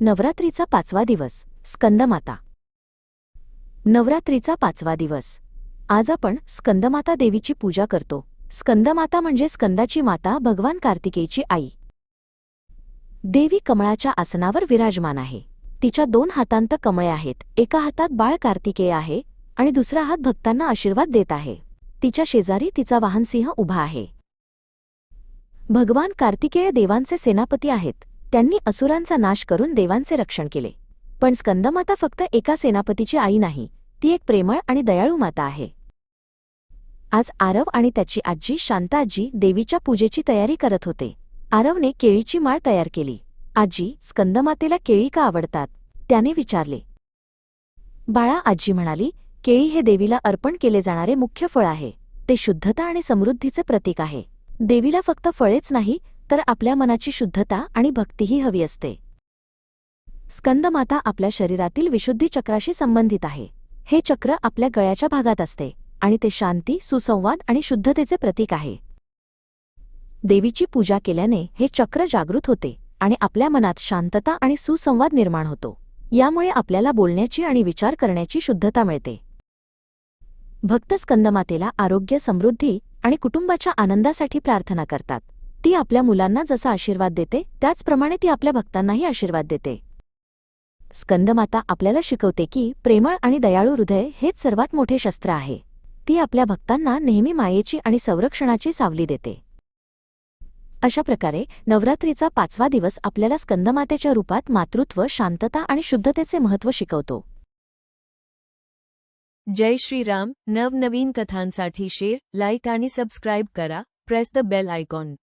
नवरात्रीचा पाचवा दिवस स्कंदमाता. नवरात्रीचा पाचवा दिवस. आज आपण स्कंदमाता देवीची पूजा करतो. स्कंदमाता म्हणजे स्कंदाची माता भगवान कार्तिकेयची आई. देवी कमळाच्या आसनावर विराजमान आहे. तिच्या दोन हातांत कमळे आहेत. एका हातात बाळ कार्तिकेय आहे आणि दुसरा हात भक्तांना आशीर्वाद देत आहे. तिच्या शेजारी तिचा वाहनसिंह उभा आहे. भगवान कार्तिकेय देवांचे सेनापती आहेत. त्यांनी असुरांचा नाश करून देवांचे रक्षण केले. पण स्कंदमाता फक्त एका सेनापतीची आई नाही ती एक प्रेमळ आणि दयाळू माता आहे. आज आरव आणि त्याची आजी शांताजी देवीच्या पूजेची तयारी करत होते. आरवने केळीची माळ तयार केली. आजी स्कंदमातेला केळी का आवडतात? त्याने विचारले. बाळा आजी म्हणाली केळी हे देवीला अर्पण केले जाणारे मुख्य फळ आहे. ते शुद्धता आणि समृद्धीचे प्रतीक आहे. देवीला फक्त फळेच नाही तर आपल्या मनाची शुद्धता आणि भक्तीही हवी असते. स्कंदमाता आपल्या शरीरातील विशुद्धी चक्राशी संबंधित आहे. हे चक्र आपल्या गळ्याच्या भागात असते आणि ते शांती सुसंवाद आणि शुद्धतेचे प्रतीक आहे. देवीची पूजा केल्याने हे चक्र जागृत होते आणि आपल्या मनात शांतता आणि सुसंवाद निर्माण होतो. यामुळे आपल्याला बोलण्याची आणि विचार करण्याची शुद्धता मिळते. भक्त स्कंदमातेला आरोग्य समृद्धी आणि कुटुंबाच्या आनंदासाठी प्रार्थना करतात. ती आपल्या मुलांना जसा आशीर्वाद देते त्याचप्रमाणे ती आपल्या भक्तांनाही आशीर्वाद देते. स्कंदमाता आपल्याला शिकवते की प्रेमळ आणि दयाळू हृदय हेच सर्वात मोठे शस्त्र आहे. ती आपल्या भक्तांना नेहमी मायेची आणि संरक्षणाची सावली देते. अशा प्रकारे नवरात्रीचा पाचवा दिवस आपल्याला स्कंदमातेच्या रूपात मातृत्व शांतता आणि शुद्धतेचे महत्त्व शिकवतो. जय श्रीराम. नवनवीन कथांसाठी शेअर लाईक आणि सबस्क्राईब करा. Press the bell icon